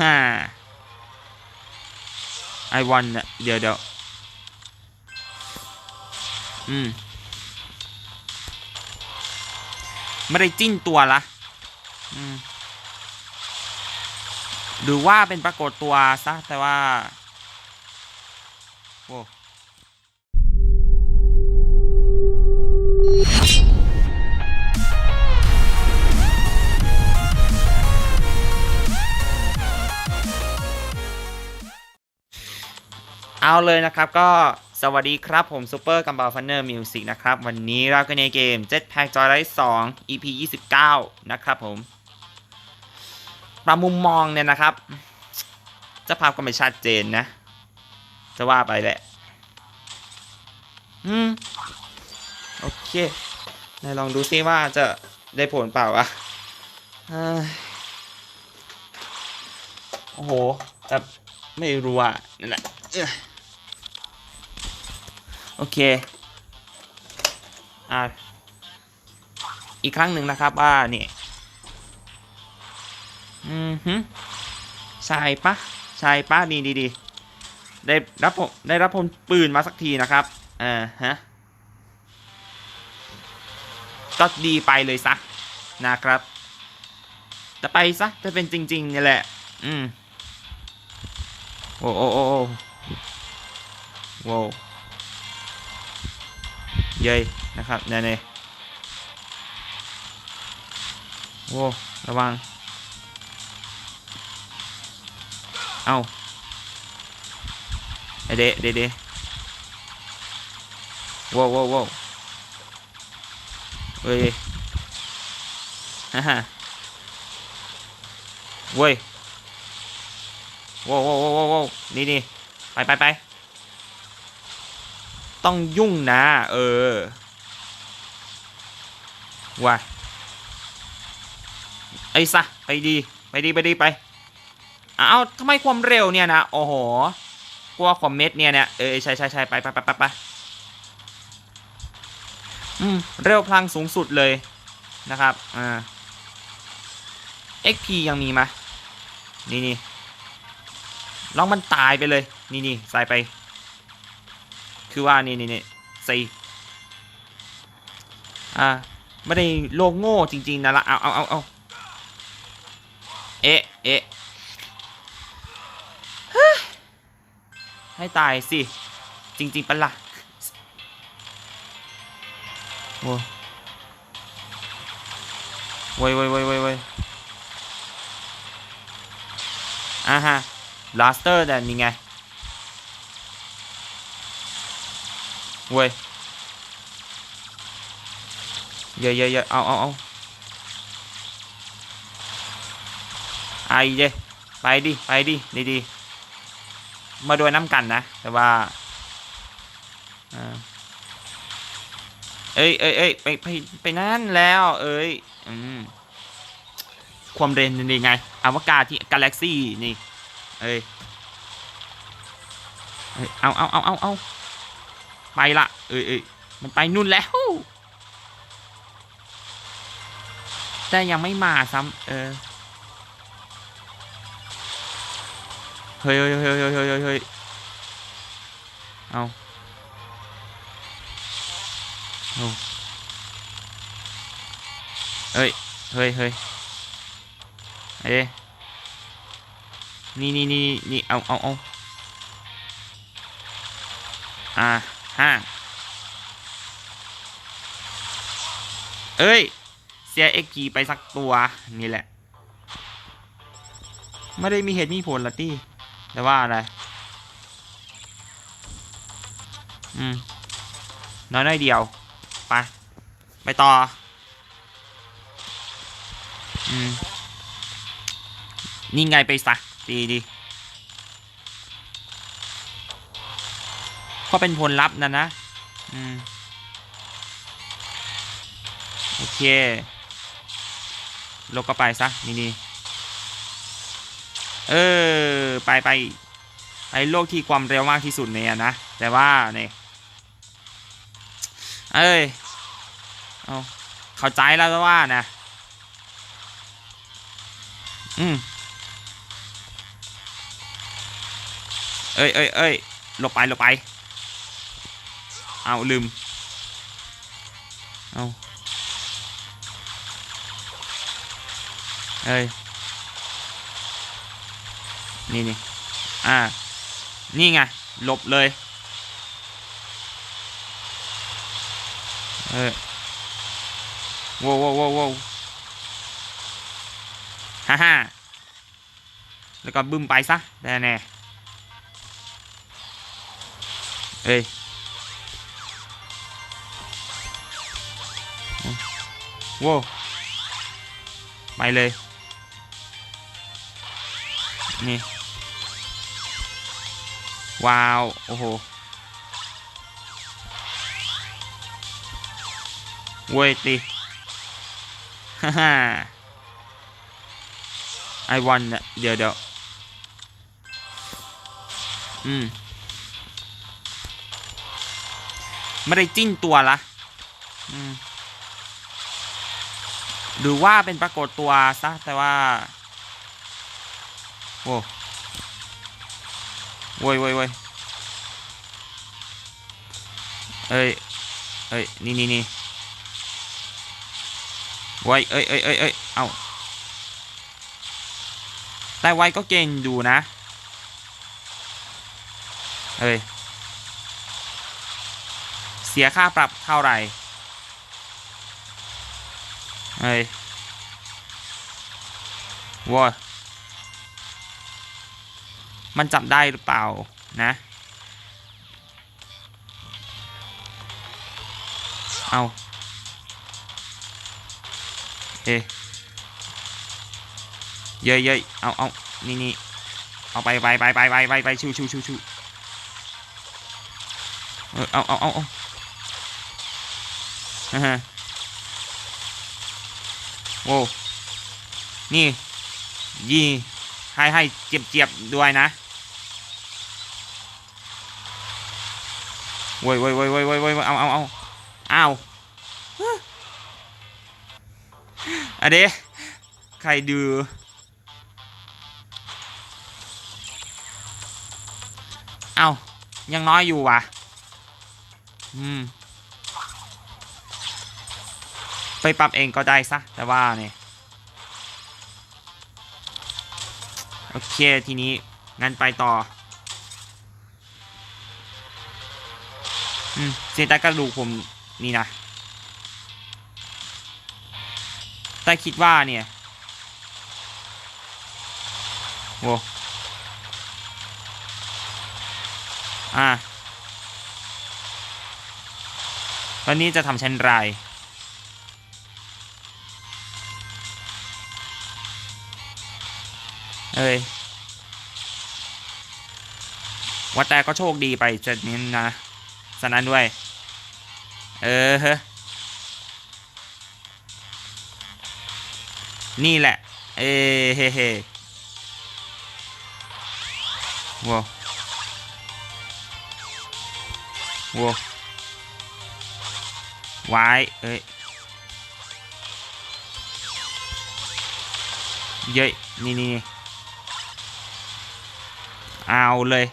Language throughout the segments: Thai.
ฮ่าไอวันเนี่ยเดี๋ยวเดี๋ยวอืมไม่ได้จิ้นตัวละอืมหรือว่าเป็นปรากฏตัวซะแต่ว่าโอ้ เอาเลยนะครับก็สวัสดีครับผมซูเปอร์กัมบ l ฟันเนอร์มิวสิกนะครับ วันนี้เรากันในเกม Jetpack Joy Ride 2 EP 29 นะครับผมปรามุมมองเนี่ยนะครับ จะภาพก็ไม่ชัดเจนนะ จะว่าไปแหละ อืม โอเคไหนลองดูซิว่าจะได้ผลเปล่าวะเอ้ยโอ้โห แต่ไม่รู้อะนั่นแหละเอ้ย โอเค อ่า อีกครั้งหนึ่งนะครับว่าเนี่ยอืมฮึใช่ปะใช่ปะดีดีดีได้รับผมได้รับผลปืนมาสักทีนะครับอ่าฮะก็ดีไปเลยซะนะครับจะไปซะจะเป็นจริงๆนี่แหละ อืม โอ้โอ้โอ้โอ้โว้ เย้ยนะครับเนี่ยเนี่ยโว้ระวัง เอาเดะเดะเดะโว้วโว้วโว้วเว้ยฮ่าฮ่าเว้ยโว้วโว้วโว้วโว้วโว้วนี่นี่ไปไปไป ต้องยุ่งนะ เออว่ะไอ้ซะไปดีไปดีไปดีไปเอ้าทำไมความเร็วเนี่ยนะโอ้โหกลัวคอมเมตเนี่ยเนี่ยเออใช่ใช่ใช่ไปไปไปไปไปอืมเร็วพลังสูงสุดเลยนะครับอ่า XP ยังมีไหมนี่นี่ลองมันตายไปเลย นี่นี่ใส่ไป คือว่านี่นี่นี่ใส่อ่าไม่ได้โลกโง่จริงๆนะละเอาเอาเอาเอาเอ๊ะเอ๊ะให้ตายสิ จริงๆปะละ่ะโว้ยโว้ยโว้ยโว้ยโว้ยโว้ยอ่าฮะลาสเตอร์แต่นี่ไง เว้ยเยอะเยอะเยอะเอาเอาเอาไอเดไปดิ ไปดิดีดีมาโดยน้ำกันนะ แต่ว่าเอ้ยเอ้ยเอ้ยไปไปไปนั่นแล้ว เอ้ยอืมความเร็วนี่ไงอวกาศที่กาแล็กซี่นี่ เอ้ยเอ้ยเอาเอาเอาเอาเอา ไปละเอ้ยเอ้ยมันไปนู่นแล้ว แต่ยังไม่มาซ้ำเออเฮ้ยเฮ้ยเฮ้ยเฮ้ยเฮ้ยเฮ้ยเอาเอาเฮ้ยเฮ้ยเฮ้ยเอ้ยนี่นี่นี่นี่เอาเอาเอาอ่า ห้าเอ้ย เสียเอ็กกีไปสักตัว นี่แหละ ไม่ได้มีเหตุมีผลละตี้แต่ว่าอะไร อืม น้อยน้อยเดียว ไป ไปต่อ อืม นี่ไงไปซะ ดีดี ก็เป็นผลลัพธ์นะนะอืมโอเค ลบก็ไปซะนี่นี่เออ ไปไปไปโลกที่ความเร็วมากที่สุดเนี่ยนะ แต่ว่าเนี่ยเอ้ยเอาเข้าใจแล้วว่านะ อืมเอ้ยเอ้ยเอ้ยหลบไปหลบไป เอาลืม เอาเอ้ย นี่นี่อ่า นี่ไง หลบเลย เออว้าวว้วว้วโว้วฮ่าฮ่าแล้วก็บึ้มไปซะแน่แน่เอ้ย โว้วไปเลย นี่ ว้าว โอ้โหเว้ยตีฮ่าฮ่าไอวันเนี่ยเดี๋ยวเดี๋ยวอืมไม่ได้จิ้นตัวละอืม หรือว่าเป็นปรากฏตัวซะแต่ว่าโว้โว้ยโว้ยโว้ยเอ้ยเอ้ยนี่นี่นี่ไว้เอ้ยเอ้ยเอ้ยเอ้ยเอาแต่ไวก็เก่งดูนะเฮ้ยเสียค่าปรับเท่าไหร่ เฮ้ยว้ามันจับได้หรือเปล่านะ เอาเอ๊ะเย้ยเย้ยเอาเอานี่นี่เอาไปไปไปไปไปไปไปชิวชิวชิวชิวเออเอาเอาเอาเอาฮ่าฮ่า โว้นี่ยี่ให้ให้เจียบเจียบด้วยนะโว้ยโว้ยโว้ยโว้ยโว้ยโว้ยเอาเอาเอาเอาอะเดใครดูเอายังน้อยอยู่ว่ะ อืม ไปปรับเองก็ได้ซะ แต่ว่าเนี่ยโอเค ทีนี้ งั้นไปต่อ อืมเศษใต้กระดูกผมนี่นะ แต่คิดว่าเนี่ยโว้อ่าตอนนี้จะทำเช่นไร เอ้ยว่าแต่ก็โชคดีไปจะนี้นะสนั้นด้วย เออเฮ้นี่แหละ เอเฮ้เฮ้ว้าวว้าววายเอ้ยเย้ยนี่นี่ เอาเลย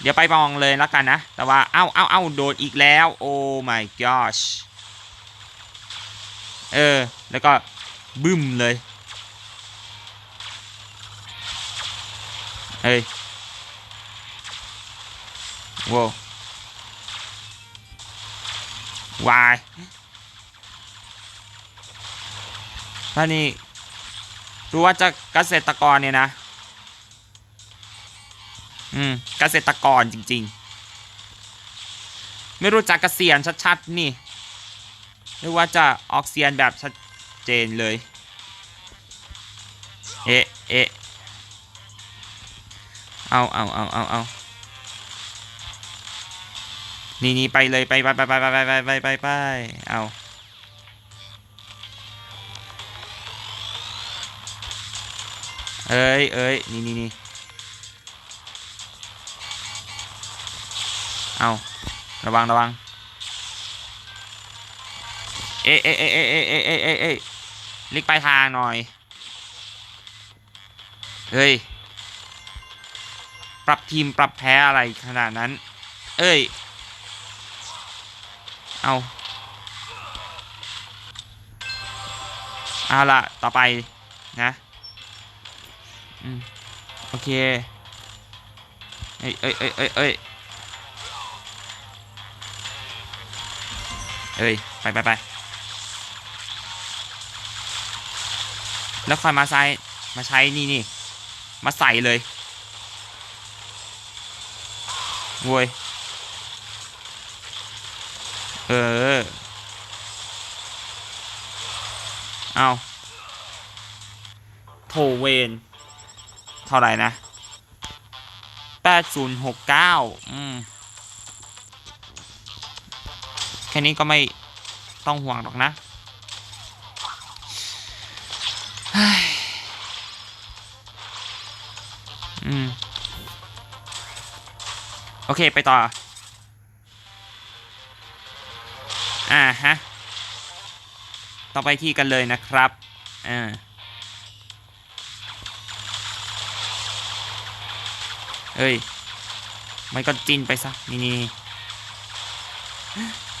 เดี๋ยวไปมองเลยแล้วกันนะ แต่ว่า เอ้าเอ้าเอ้าโดนอีกแล้ว โอ้ my gosh เออ แล้วก็บึ้มเลย เฮ้ยว้าววายท่านี่รู้ว่าจะเกษตรกรเนี่ยนะ อืมเกษตรกรจริง ๆ ไม่รู้จักเกษียณชัดๆ นี่หรือว่าจะออกเสียนแบบชัดเจนเลย เอ๊ะเอ๊ะเอาเอาเอาเอาเอานี่นี่ไปเลยไปไปไปไปไปไปไปไปไปไปเอาเอ้ยเอ้ยนี่นี่นี่ เอาระวังระวัง เอ๊ะเอ๊ะเอ๊ะเอ๊ะเอ๊ะเอ๊ะเอ๊ะเอ๊ะเอ๊ะลิกไปลายทางหน่อย เฮ้ย ปรับทีมปรับแพ้อะไรขนาดนั้น เอ้ย เอาเอาละต่อไปนะอืมโอเค เอ้ยเอ้ยเอ้ยเอ้ย เอ้ยไปไปไปแล้วค่อยมาใส่มาใช้นี่นี่มาใส่เลยโวยเออ เอาโทเวน เท่าไหร่นะแปดศูนย์หกเก้าอืม แค่นี้ก็ไม่ต้องห่วงหรอกนะอืม โอเคไปต่อ อ่าฮะ ต่อไปที่กันเลยนะครับ อ่าเอ้ย มันก็จินไปซะ นี่นี่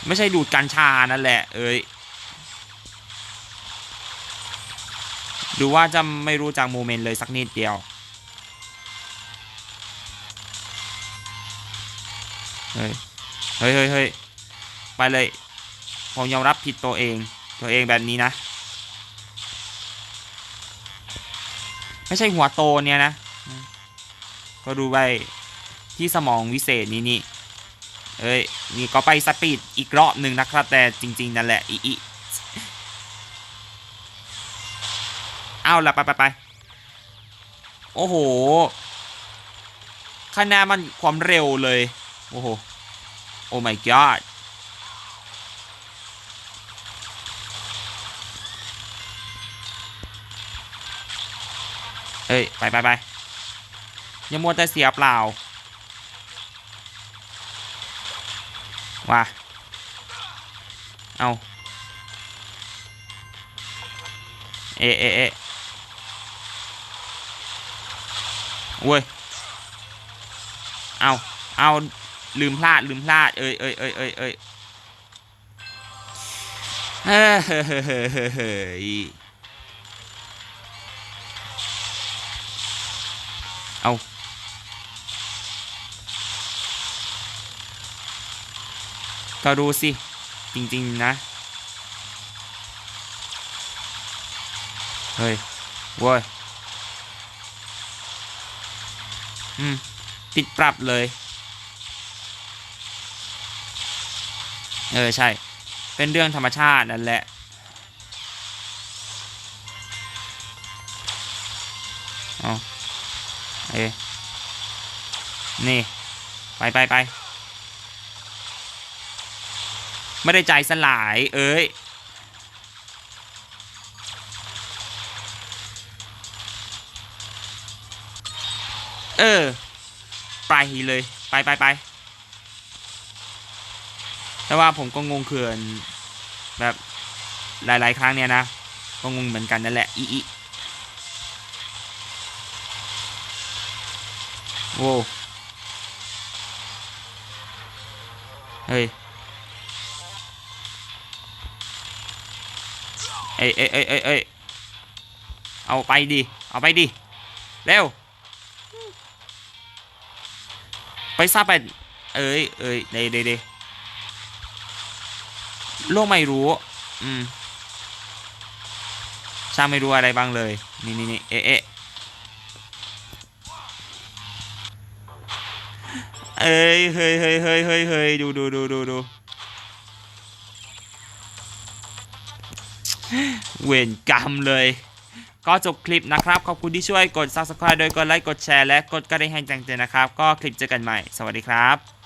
ไม่ใช่ดูดกัญชานั่นแหละ เอ้ย ดูว่าจะไม่รู้จักโมเมนต์เลยสักนิดเดียว เฮ้ย เฮ้ยเฮ้ยไปเลย ผมยอมรับผิดตัวเอง ตัวเองแบบนี้นะ ไม่ใช่หัวโตเนี่ยนะ ก็ดูไปที่สมองวิเศษนี่นี่ เอ้ยนี่ก็ไปสปีดอีกรอบหนึ่งนะครับ แต่จริง ๆ นั่นแหละอีอีเอาละไปไปไปโอ้โหคะแนนมันความเร็วเลย โอ้โห โอ้ my god เอ้ย ไปไปไปอย่ามัวแต่เสียเปล่า ว่าเอาเอะเอะเอะเว้ยเอาเอาลืมพลาดลืมพลาด เอ้ยเอ้ยเอ้ยเอ้ยเอ้ย ก็ดูสิ จริงๆนะ เฮ้ยเว้ยอืม ติดปรับเลย เออ ใช่ เป็นเรื่องธรรมชาตินั่นแหละเอาเอ้ยนี่ ไปไปไป ไม่ได้ใจสลาย เอ้ยเออ ไปเลย ไปไปไปแต่ว่าผมก็งงเขื่อนแบบหลาย ๆ ครั้งเนี่ยนะ ก็งงเหมือนกันนั่นแหละ อีอีโว้เฮ้ย เอ้ยเอ้ยเอ้ยเอ้ยเอ้เอาไปดิ เอาไปดิ เร็ว ไปซาไป เอ้ยเอ้ยเดเดเดโลกไม่รู้ อืมช่างไม่รู้อะไรบ้างเลย นี่นี่นี่เอ๊ะเอ๊ะเอ้ยเฮ้ยเฮ้ยเฮ้ยเฮ้ยเฮ้ยดูดูดูดูดู เวรกรรมเลย ก็จบคลิปนะครับ ขอบคุณที่ช่วยกด subscribe โดยกดไลค์กดแชร์และกดกระดิ่งแจ้งเตือนนะครับ ก็คลิปเจอกันใหม่ สวัสดีครับ